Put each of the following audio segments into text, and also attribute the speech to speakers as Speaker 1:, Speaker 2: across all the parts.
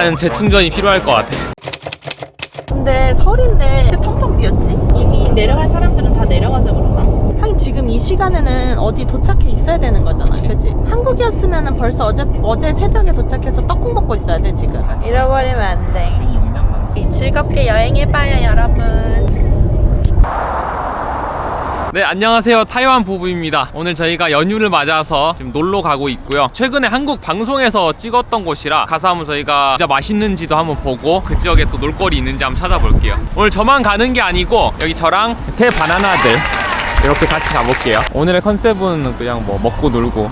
Speaker 1: 약간 재충전이 필요할 것 같아.
Speaker 2: 근데 설인데 왜 텅텅 비었지? 이미 내려갈 사람들은 다 내려가서 그러나? 하긴 지금 이 시간에는 어디 도착해 있어야 되는 거잖아,
Speaker 1: 그치.
Speaker 2: 그지? 한국이었으면 벌써 어제 어제 새벽에 도착해서 떡국 먹고 있어야 돼 지금.
Speaker 3: 잃어버리면 안 돼.
Speaker 2: 즐겁게 여행해봐요, 여러분.
Speaker 1: 네, 안녕하세요. 타이완 부부입니다. 오늘 저희가 연휴를 맞아서 지금 놀러 가고 있고요. 최근에 한국 방송에서 찍었던 곳이라 가서 한번 저희가 진짜 맛있는지도 한번 보고 그 지역에 또 놀거리 있는지 한번 찾아볼게요. 오늘 저만 가는 게 아니고 여기 저랑 새 바나나들 이렇게 같이 가볼게요. 오늘의 컨셉은 그냥 뭐 먹고 놀고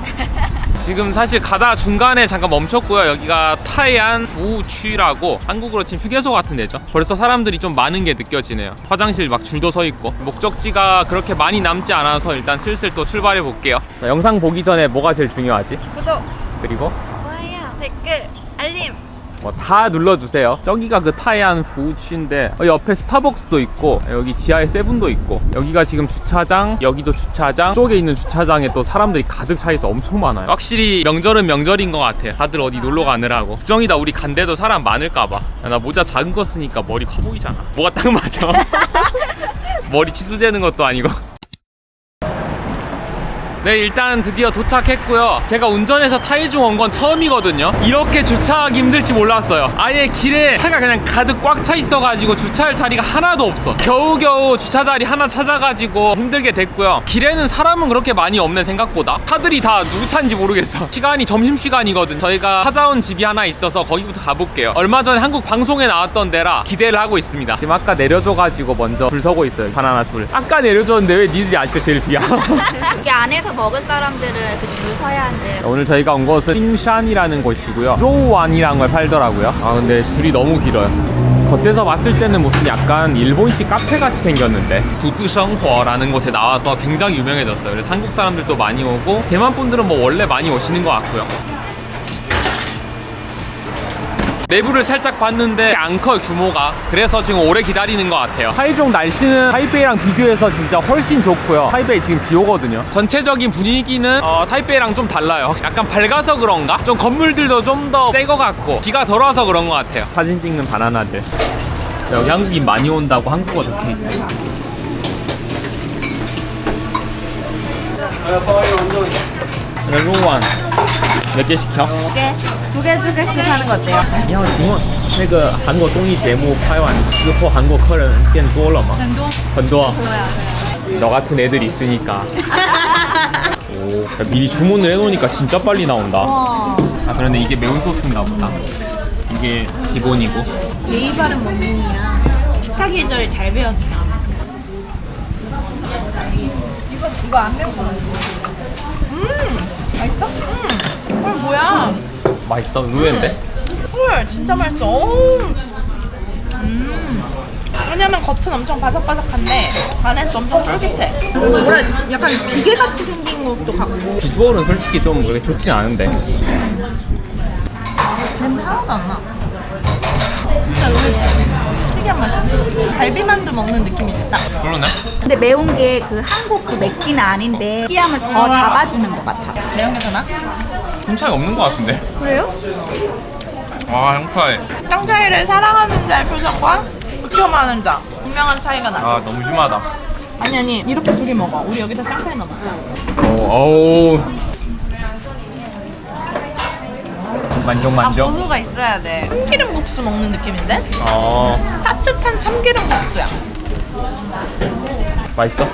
Speaker 1: 지금 사실 가다 중간에 잠깐 멈췄고요. 여기가 타이안 부우취라고 한국으로 치면 휴게소 같은 데죠. 벌써 사람들이 좀 많은 게 느껴지네요. 화장실 막 줄도 서 있고 목적지가 그렇게 많이 남지 않아서 일단 슬슬 또 출발해 볼게요. 영상 보기 전에 뭐가 제일 중요하지?
Speaker 3: 구독,
Speaker 1: 그리고
Speaker 3: 좋아요, 댓글, 알림.
Speaker 1: 뭐 다 눌러주세요. 저기가 그 타이안 부우취인데 어, 옆에 스타벅스도 있고 여기 지하에 세븐도 있고 여기가 지금 주차장 여기도 주차장 쪽에 있는 주차장에 또 사람들이 가득 차 있어 엄청 많아요. 확실히 명절은 명절인 것 같아. 다들 어디 놀러 가느라고. 걱정이다 우리 간데도 사람 많을까봐. 야, 나 모자 작은 거 쓰니까 머리 커 보이잖아. 뭐가 딱 맞아. 머리 치수 재는 것도 아니고. 네 일단 드디어 도착했고요. 제가 운전해서 타이중 온 건 처음이거든요. 이렇게 주차하기 힘들지 몰랐어요. 아예 길에 차가 그냥 가득 꽉 차 있어가지고 주차할 자리가 하나도 없어. 겨우겨우 주차 자리 하나 찾아가지고 힘들게 됐고요. 길에는 사람은 그렇게 많이 없네 생각보다. 차들이 다 누구 차인지 모르겠어. 시간이 점심시간이거든. 저희가 찾아온 집이 하나 있어서 거기부터 가볼게요. 얼마 전에 한국 방송에 나왔던 데라 기대를 하고 있습니다. 지금 아까 내려줘가지고 먼저 줄 서고 있어요. 바나나 줄. 아까 내려줬는데 왜 니들이 아직도 제일 뒤야?
Speaker 4: 여기 안에서 먹을 사람들은 그 줄 서야 한대.
Speaker 1: 오늘 저희가 온 곳은 띵샨이라는 곳이고요. 조우완이라는 걸 팔더라고요. 아 근데 줄이 너무 길어요. 겉에서 봤을 때는 무슨 약간 일본식 카페 같이 생겼는데 두즈성허라는 곳에 나와서 굉장히 유명해졌어요. 그래서 한국 사람들도 많이 오고 대만 분들은 뭐 원래 많이 오시는 것 같고요. 내부를 살짝 봤는데 안 커요 규모가 그래서 지금 오래 기다리는 것 같아요. 타이종 날씨는 타이베이랑 비교해서 진짜 훨씬 좋고요. 타이베이 지금 비 오거든요. 전체적인 분위기는 어, 타이베이랑 좀 달라요. 약간 밝아서 그런가? 좀 건물들도 좀 더새거 같고 비가 덜 와서 그런 것 같아요. 사진 찍는 바나나들. 여기 한국인 많이 온다고 한국어 적혀 있어요 로완 몇 개 시켜?
Speaker 4: 두 개, 두 개, 두 개씩 하는 거 어때요?
Speaker 1: 你要请问那个韩国综艺节目拍完之后，韩国客人变多了吗？
Speaker 4: 很多。
Speaker 1: 很多。
Speaker 4: 좋아요.
Speaker 1: 너 같은 애들이 있으니까. 오, 야, 미리 주문을 해놓으니까 진짜 빨리 나온다.
Speaker 4: 와.
Speaker 1: 아 그런데 이게 매운 소스인가 보다. 이게 기본이고.
Speaker 4: 예의 바른 먹는이야. 식탁 예절 잘 배웠어. 이거 이거 안 매운 거 맛있어? 음.
Speaker 2: 헐 뭐야?
Speaker 1: 맛있어? 의외인데?
Speaker 2: 헐 진짜 맛있어. 오. 음. 왜냐면 겉은 엄청 바삭바삭한데 안에 또 엄청 쫄깃해. 뭐라 약간 비계같이 생긴 것도 같고.
Speaker 1: 비주얼은 솔직히 좀 그렇게 좋진 않은데.
Speaker 2: 냄새 하나도 안 나. 진짜 의외지. 특이한 맛이지. 갈비만두 먹는 느낌이지 딱.
Speaker 1: 그러네.
Speaker 4: 근데 매운 게 그 한국 그 맵기는 아닌데 느끼함을 더 잡아주는 것 같아.
Speaker 2: 매운 게 더 나?
Speaker 1: 큰 차이 없는 것 같은데.
Speaker 4: 그래요?
Speaker 1: 와 형차이.
Speaker 2: 짱차이를 사랑하는 자의 표정과 극혐하는 자. 분명한 차이가 나.
Speaker 1: 아 너무 심하다.
Speaker 2: 아니 아니 이렇게 둘이 먹어. 우리 여기다 짱차이 넣어 먹자.
Speaker 1: 오, 어우. 만족
Speaker 2: 아
Speaker 1: 만족.
Speaker 2: 고소가 있어야 돼. 참기름 국수 먹는 느낌인데?
Speaker 1: 어
Speaker 2: 따뜻한 참기름 국수야.
Speaker 1: 맛있어?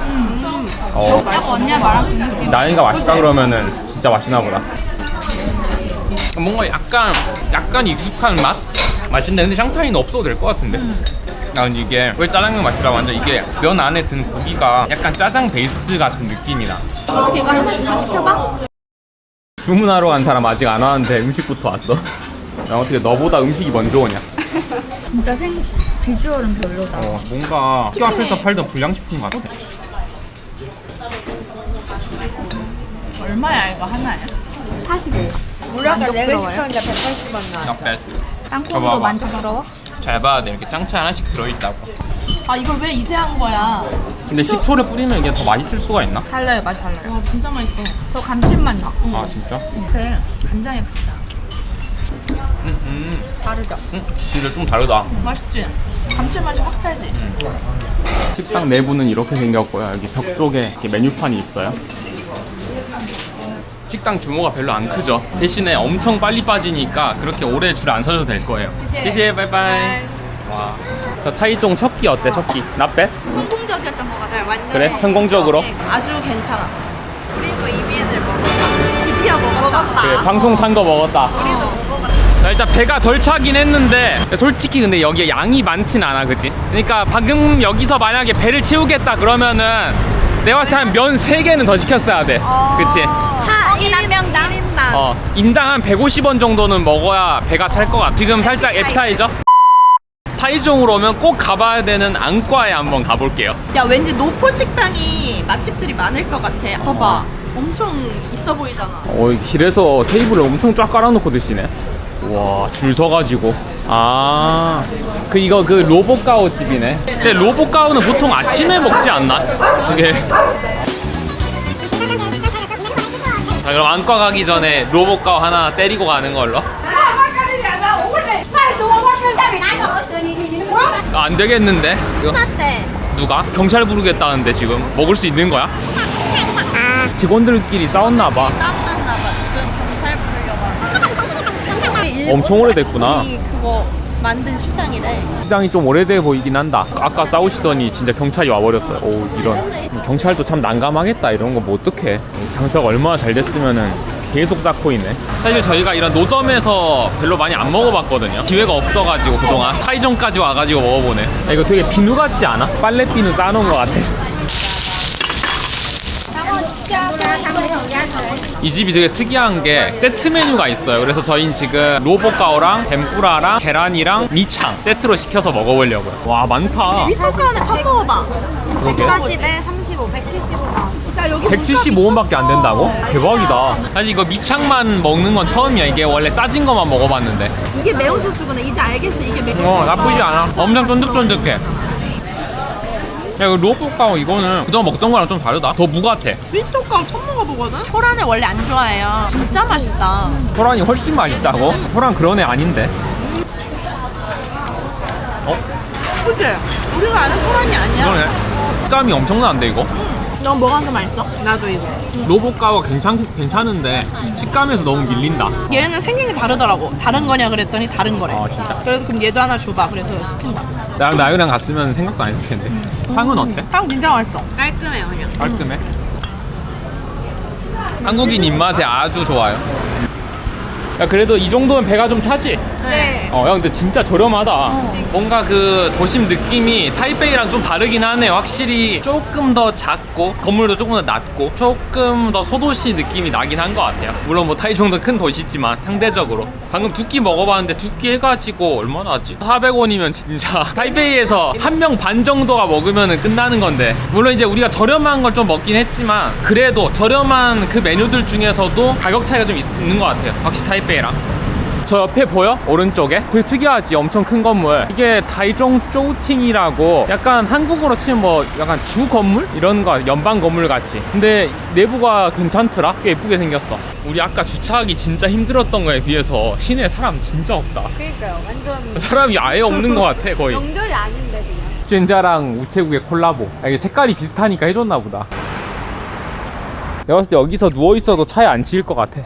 Speaker 1: 어.
Speaker 4: 딱 언니가 말한 그 느낌.
Speaker 1: 나연이가 맛있다 그러면은 진짜 맛있나 보다. 뭔가 약간 약간 익숙한 맛? 맛있는데 근데 샹차이는 없어도 될 것 같은데. 난 이게 왜 짜장면 맛이라고 하는데 이게 면 안에 든 고기가 약간 짜장 베이스 같은 느낌이 나.
Speaker 2: 어떻게 이거 하나씩 더 시켜봐?
Speaker 1: 주문하러 간 사람 아직 안 왔는데 음식부터 왔어. 야, 어떻게 너보다 음식이 먼저 오냐?
Speaker 4: 진짜 생 비주얼은 별로다.
Speaker 1: 어, 뭔가 학교 앞에서 팔던 불량식품 같아.
Speaker 2: 얼마야 이거 하나에?
Speaker 4: 45.
Speaker 3: 우리가 내가
Speaker 4: 만족스러워요?
Speaker 3: 시켰는데 180원 나.
Speaker 4: 땅콩도. 만족스러워?
Speaker 1: 잘 봐야 돼. 이렇게 짱차 하나씩 들어있다고.
Speaker 2: 아 이걸 왜 이제 한 거야?
Speaker 1: 근데 식초를 뿌리면 이게 더 맛있을 수가 있나?
Speaker 4: 달라요, 맛이 달라요.
Speaker 2: 와 진짜 맛있어.
Speaker 4: 더 감칠맛 나.
Speaker 1: 아 진짜?
Speaker 2: 그래 간장에 붓자.
Speaker 1: 음, 음,
Speaker 2: 다르죠?
Speaker 1: 음, 진짜 좀 다르다.
Speaker 2: 맛있지? 감칠맛이 확 살지?
Speaker 1: 식당 내부는 이렇게 생겼고요. 여기 벽 쪽에 이렇게 메뉴판이 있어요. 식당 규모가 별로 안 크죠. 대신에 엄청 빨리 빠지니까 그렇게 오래 줄 안 서도 될 거예요. 시시해, 바이바이. 와. 저 타이종 첫끼 어때? 첫 끼? 나빼?
Speaker 4: 성공적이었던 것 같아요.
Speaker 3: 네, 완전
Speaker 1: 그래? 성공적으로?
Speaker 2: 아주 괜찮았어.
Speaker 3: 우리도 이비엔을 먹었다.
Speaker 2: 드디어 먹어봤다.
Speaker 1: 그래, 방송 탄 거 먹었다.
Speaker 3: 우리도 먹어봤다.
Speaker 1: 자, 일단 배가 덜 차긴 했는데 솔직히 근데 여기에 양이 많진 않아, 그지? 그러니까 방금 여기서 만약에 배를 채우겠다 그러면은 내가 봤을 때한면 3개는 더 시켰어야 돼. 그치?
Speaker 3: 하, 1인
Speaker 4: 명당.
Speaker 3: 1인당.
Speaker 1: 어, 인당 한 150원 정도는 먹어야 배가 찰 것 같아. 지금 살짝 애프타이저? 타이종으로 오면 꼭 가봐야 되는 안과에 한번 가볼게요.
Speaker 2: 야 왠지 노포 식당이 맛집들이 많을 것 같아. 봐봐. 엄청 있어 보이잖아.
Speaker 1: 어, 길에서 테이블을 엄청 쫙 깔아놓고 드시네. 와, 줄 서가지고. 아, 그 이거 그 로보가오 집이네. 근데 로보가오는 보통 아침에 먹지 않나? 그게. 자, 그럼 안과 가기 전에 로보가오 하나 때리고 가는 걸로. 아, 안 되겠는데? 이거
Speaker 4: 끝났대.
Speaker 1: 누가? 경찰 부르겠다는데 지금 먹을 수 있는 거야? 직원들끼리 싸웠나 봐.
Speaker 2: 쌈났나 봐. 지금 경찰 부르려고.
Speaker 1: 엄청 오래됐구나.
Speaker 2: 이 그거 만든 시장이래.
Speaker 1: 시장이 좀 오래돼 보이긴 한다. 아까 싸우시더니 진짜 경찰이 와버렸어요. 오 이런 경찰도 참 난감하겠다. 이런 거 뭐 어떡해. 장사가 얼마나 잘 됐으면은 계속 쌓고 있네. 사실 저희가 이런 노점에서 별로 많이 안 먹어봤거든요. 기회가 없어가지고 그동안 타이점까지 와가지고 먹어보네. 야, 이거 되게 비누 같지 않아? 빨래 비누 싸놓은 것 같아. 이 집이 되게 특이한 게 세트 메뉴가 있어요. 그래서 저희는 지금 로보가오랑 덴뿌라랑 계란이랑 미창 세트로 시켜서 먹어보려고요. 와 많다.
Speaker 2: 미토카는 처음 먹어봐.
Speaker 1: 그러게.
Speaker 3: 40에 35, 175만.
Speaker 2: 야 여기
Speaker 1: 175원밖에 안 된다고? 대박이다. 사실 이거 미창만 먹는 건 처음이야. 이게 원래 싸진 것만 먹어봤는데.
Speaker 2: 이게 매운 소스구나. 이제 알겠어. 이게 매운.
Speaker 1: 어 나쁘지 않아. 엄청 쫀득쫀득해. 야 이거 로보가오 이거는 그동안 먹던 거랑 좀 다르다. 더 무 같아.
Speaker 2: 미토카 처음 먹어보거든. 호란을 원래 안 좋아해요. 진짜 맛있다.
Speaker 1: 호랑이 훨씬 맛있다고? 호랑 그런 애 아닌데. 어?
Speaker 2: 그치? 우리가 아는 호란이 아니야.
Speaker 1: 그러네. 식감이 엄청나는데 이거?
Speaker 2: 넌 뭐가 더 맛있어? 나도 이거.
Speaker 1: 로보가오가 괜찮, 괜찮은데 식감에서 너무 밀린다.
Speaker 2: 얘는 생긴 게 다르더라고. 다른 거냐 그랬더니 다른 거래.
Speaker 1: 아 진짜?
Speaker 2: 그래서 그럼 얘도 하나 줘봐. 그래서 시킨 거야.
Speaker 1: 나랑 나유랑 갔으면 생각도 안 했을 텐데. 향은 어때?
Speaker 2: 탕 진짜 맛있어.
Speaker 3: 깔끔해요, 그냥.
Speaker 1: 깔끔해. 한국인 입맛에 아주 좋아요. 야 그래도 이 정도면 배가 좀 차지?
Speaker 4: 네.
Speaker 1: 어, 야 근데 진짜 저렴하다. 뭔가 그 도심 느낌이 타이베이랑 좀 다르긴 하네요. 확실히 조금 더 작고 건물도 조금 더 낮고 조금 더 소도시 느낌이 나긴 한 것 같아요. 물론 뭐 타이종도 큰 도시지만 상대적으로 방금 두 끼 먹어봤는데 두 끼 해가지고 얼마나 왔지? 400원이면 진짜 타이베이에서 한 명 반 정도가 먹으면 끝나는 건데 물론 이제 우리가 저렴한 걸 좀 먹긴 했지만 그래도 저렴한 그 메뉴들 중에서도 가격 차이가 좀 있- 있는 것 같아요. 확실히 타이베이랑. 저 옆에 보여? 오른쪽에? 되게 특이하지? 엄청 큰 건물. 이게 다이종 쪼우팅이라고 약간 한국으로 치면 뭐 약간 주 건물? 이런 거 연방 건물 같이. 근데 내부가 괜찮더라? 꽤 예쁘게 생겼어. 우리 아까 주차하기 진짜 힘들었던 거에 비해서 시내에 사람 진짜 없다.
Speaker 3: 그러니까요. 완전
Speaker 1: 사람이 아예 없는 것 같아 거의.
Speaker 3: 명절이 아닌데, 그냥.
Speaker 1: 젠자랑 우체국의 콜라보. 아, 이게 색깔이 비슷하니까 해줬나 보다. 내가 봤을 때 여기서 누워 있어도 차에 안 치일 것 같아.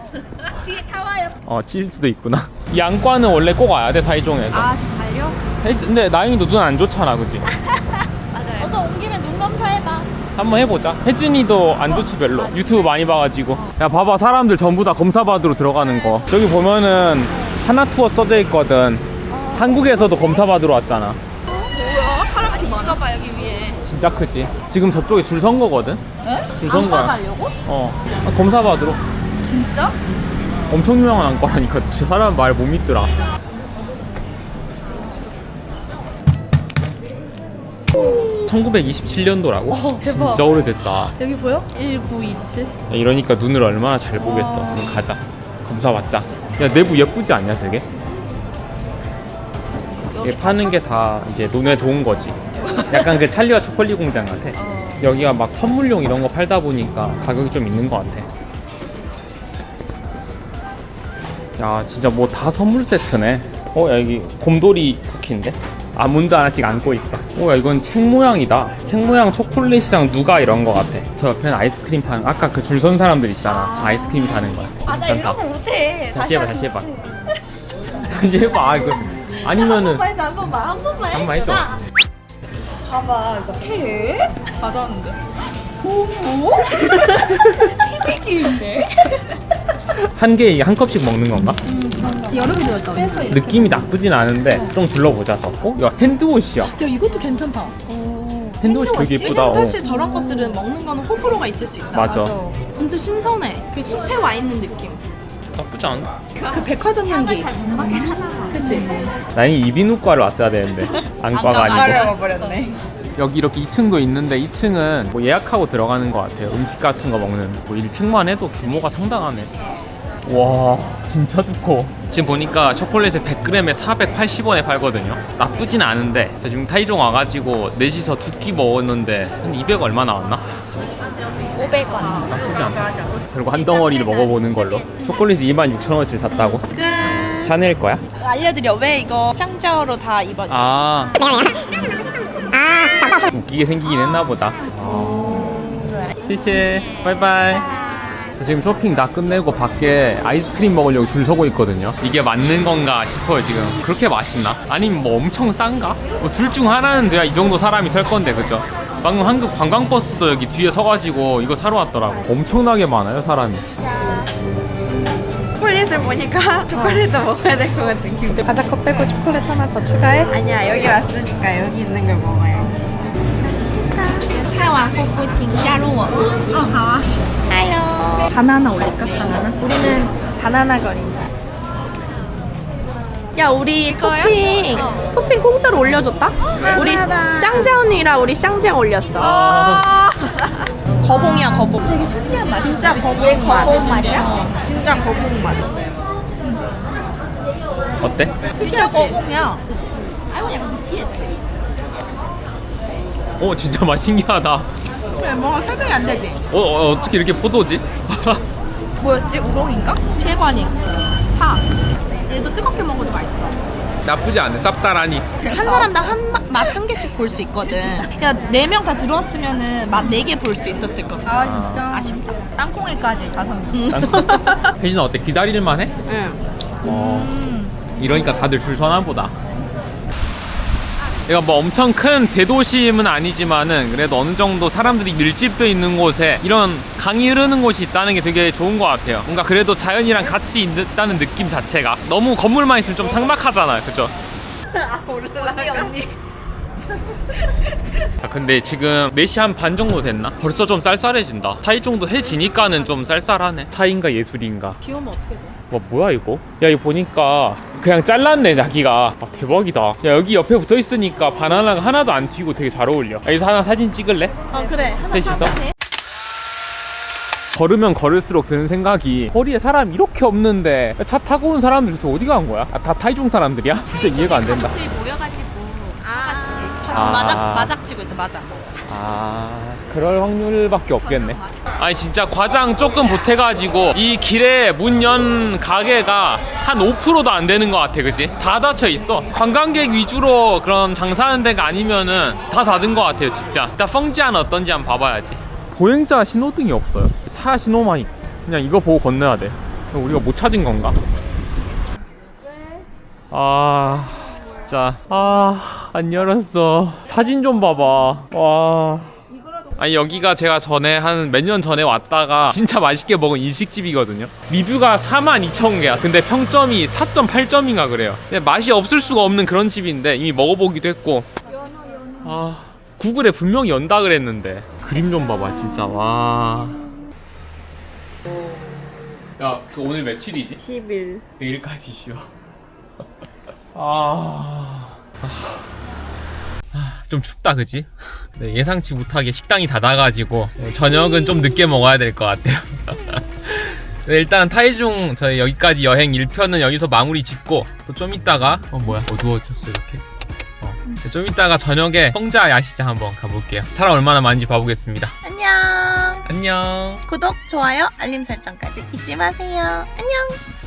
Speaker 1: 어, 치일 수도 있구나. 이 안과는 원래 꼭 와야 돼, 타이종에서.
Speaker 4: 아 정말요?
Speaker 1: 근데 나영이도 눈 안 좋잖아, 그지?
Speaker 4: 맞아요.
Speaker 2: 너도 온 김에 눈 검사해봐.
Speaker 1: 한번 해보자. 혜진이도 안 좋지, 별로. 유튜브 많이 봐가지고. 야, 봐봐. 사람들 전부 다 검사받으러 들어가는 거. 저기 보면은 하나 투어 써져 있거든. 한국에서도 검사받으러 왔잖아.
Speaker 2: 뭐야? 사람 많은가 봐 여기 위에.
Speaker 1: 진짜 크지? 지금 저쪽에 줄 선 거거든? 줄 선 거야.
Speaker 2: 가려고?
Speaker 1: 어. 아, 검사 받으러.
Speaker 4: 진짜?
Speaker 1: 엄청 유명한 안과라니까. 진짜 사람 말 못 믿더라. (1927년도라고)
Speaker 2: 어, 대박.
Speaker 1: 진짜 오래됐다
Speaker 2: 여기 보여? 1927.
Speaker 1: 야, 이러니까 눈을 얼마나 잘 보겠어. 그럼 가자. 검사 받자. 야 내부 예쁘지 않냐 되게? 이게 파는 게 다 이제 눈에 좋은 거지. 약간 그 찰리와 초콜릿 공장 같아. 여기가 막 선물용 이런 거 팔다 보니까 가격이 좀 있는 것 같아. 야 진짜 뭐 다 선물 세트네. 어 야, 여기 곰돌이 쿠키인데? 아몬드 하나씩 안고 있어. 오야 이건 책 모양이다. 책 모양 초콜릿이랑 누가 이런 거 같아. 저 옆에는 아이스크림 파는 아까 그 줄 선 사람들 있잖아. 아 이스크림 사는 거야.
Speaker 3: 아나
Speaker 1: 괜찮다.
Speaker 3: 이런 거 못해.
Speaker 1: 다시 해봐 다시 해봐. 다시 해봐. 아, 이거 아니면은
Speaker 3: 해줘 한 번만. 한 번만
Speaker 1: 한 번만 해줘
Speaker 3: 봐봐 이거 해 맞았는데
Speaker 1: 한 개에 한 컵씩 먹는 건가?
Speaker 4: 여러 개 들었다.
Speaker 1: 느낌이 나쁘진 않은데 좀 둘러보자 더 어? 야 핸드워시야
Speaker 2: 야 이것도 괜찮다.
Speaker 1: 핸드워시 되게 예쁘다
Speaker 2: 왜냐면
Speaker 1: 어.
Speaker 2: 사실 저런 것들은 먹는 거는 호불호가 있을 수 있잖아.
Speaker 1: 맞아
Speaker 2: 진짜 신선해. 그 숲에 와 있는 느낌.
Speaker 1: 나쁘지 않아
Speaker 2: 그 백화점 향기.
Speaker 3: 잘못 맞긴 하나
Speaker 2: 그치?
Speaker 1: 나는 이비인후과를 왔어야 되는데 안과가 아니고
Speaker 3: 버렸네
Speaker 1: 여기 이렇게 2층도 있는데 2층은 뭐 예약하고 들어가는 것 같아요 음식 같은 거 먹는 뭐 1층만 해도 규모가 상당하네 와 진짜 두꺼워. 지금 보니까 초콜릿을 100g에 480원에 팔거든요. 나쁘진 않은데 저 지금 타이종 와가지고 넷이서 두 끼 먹었는데 한 200 얼마 나왔나?
Speaker 4: 500원.
Speaker 1: 나쁘지 않다 그리고 한 덩어리를 먹어보는 걸로. 초콜릿 26,000원어치를 샀다고? 샤넬 거야?
Speaker 2: 알려드려. 왜 이거 샹자오로 다 입었냐?
Speaker 1: 아. 웃기게 생기긴 했나 보다. 시시 바이바이 지금 쇼핑 다 끝내고 밖에 아이스크림 먹으려고 줄 서고 있거든요 이게 맞는 건가 싶어요 지금 그렇게 맛있나? 아니면 뭐 엄청 싼가? 뭐 둘 중 하나는 돼야 이 정도 사람이 설 건데 그죠? 방금 한국 관광버스도 여기 뒤에 서가지고 이거 사러 왔더라고 엄청나게 많아요 사람이
Speaker 3: 초콜릿을 보니까 초콜릿도 먹어야 될 것 같은 기분
Speaker 2: 과자컵 빼고 초콜릿 하나 더 추가해.
Speaker 3: 아니야 여기 왔으니까 여기 있는 걸 먹어야지 맛있겠다
Speaker 2: 太晚夫妇请加入我。
Speaker 4: Hello.
Speaker 2: 바나나 올릴까? 바나나? 우리는 바나나 거린다. 야 우리 토핑 토핑 공짜로 올려줬다? 우리 쌍자 언니랑 우리 쌍자 올렸어. 거봉이야 거봉. 되게 신기한 맛.
Speaker 3: 진짜 거북 맛
Speaker 4: 거북 맛이야?
Speaker 3: 진짜 거북 맛
Speaker 1: 어때?
Speaker 2: 특이하지? 거봉이야.
Speaker 1: 어 진짜 맛 신기하다
Speaker 2: 그래 뭔가 설명이 안 되지.
Speaker 1: 어, 어 어떻게 이렇게 포도지?
Speaker 2: 뭐였지? 우롱인가? 채관이. 차. 얘도 뜨겁게 먹어도 맛있어.
Speaker 1: 나쁘지 않네 쌉쌀하니
Speaker 2: 한 사람당 한 맛 한 개씩 볼 수 있거든. 야네명 다 들어왔으면은 맛 네 개 볼 수 있었을 거든.
Speaker 4: 아 진짜.
Speaker 2: 아쉽다.
Speaker 4: 땅콩이까지 다섯 명.
Speaker 2: 음.
Speaker 1: 혜진아 어때? 기다릴만 해?
Speaker 3: 응.
Speaker 1: 어, 이러니까 다들 줄 서나 보다. 이거 뭐 엄청 큰 대도심은 아니지만은 그래도 어느 정도 사람들이 밀집돼 있는 곳에 이런 강이 흐르는 곳이 있다는 게 되게 좋은 것 같아요. 뭔가 그래도 자연이랑 같이 있다는 느낌 자체가 너무 건물만 있으면 좀 삭막하잖아요, 그죠?
Speaker 3: 아 올라가 언니
Speaker 1: 아, 근데 지금 4시 한 반 정도 됐나? 벌써 좀 쌀쌀해진다. 타이종도 해 지니까는 좀 쌀쌀하네. 타인가 예술인가?
Speaker 2: 귀여우면 어떻게 돼?
Speaker 1: 와 뭐야 이거? 야 이거 보니까 그냥 잘랐네 자기가 아 대박이다 야 여기 옆에 붙어 있으니까 바나나가 하나도 안 튀고 되게 잘 어울려 여기서 하나 사진 찍을래?
Speaker 2: 어 그래. 하나
Speaker 1: 셋이서?
Speaker 2: 사자.
Speaker 1: 걸으면 걸을수록 드는 생각이 거리에 사람 이렇게 없는데 차 타고 온 사람들 도대체 어디 간 거야? 아, 다 타이중 사람들이야? 진짜 이해가 안 된다
Speaker 2: 가족들이 모여가지고 같이 같이
Speaker 1: 아.
Speaker 2: 마작 마작 치고 있어. 마작.
Speaker 1: 아 그럴 확률밖에 없겠네. 아니 진짜 과장 조금 보태가지고 이 길에 문 연 가게가 한 5%도 안 되는 것 같아 그지? 다 닫혀 있어. 관광객 위주로 그런 장사하는 데가 아니면은 다 닫은 것 같아요 진짜. 일단 펑지안 어떤지 한번 봐봐야지. 보행자 신호등이 없어요. 차 신호만 있고 그냥 이거 보고 건너야 돼. 그럼 우리가 못 찾은 건가? 아 진짜. 아 안 열었어. 사진 좀 봐봐. 와. 아니 여기가 제가 전에 한 몇 년 전에 왔다가 진짜 맛있게 먹은 일식집이거든요. 리뷰가 42,000개야. 근데 평점이 4.8점인가 그래요. 근데 맛이 없을 수가 없는 그런 집인데 이미 먹어보기도 했고. 아 구글에 분명히 연다 그랬는데. 그림 좀 봐봐 진짜. 와. 야, 그 오늘 며칠이지?
Speaker 3: 10일.
Speaker 1: 내일까지 쉬어. 아... 아, 좀 춥다, 그지? 네, 예상치 못하게 식당이 닫아가지고 네, 저녁은 좀 늦게 먹어야 될 것 같아요. 네, 일단 타이중 저희 여기까지 여행 1편은 여기서 마무리 짓고 또 좀 있다가 어 뭐야 어두워졌어 이렇게 어, 네, 좀 있다가 저녁에 성자 야시장 한번 가볼게요. 사람 얼마나 많은지 봐보겠습니다.
Speaker 2: 안녕.
Speaker 1: 안녕.
Speaker 2: 구독, 좋아요, 알림 설정까지 잊지 마세요. 안녕.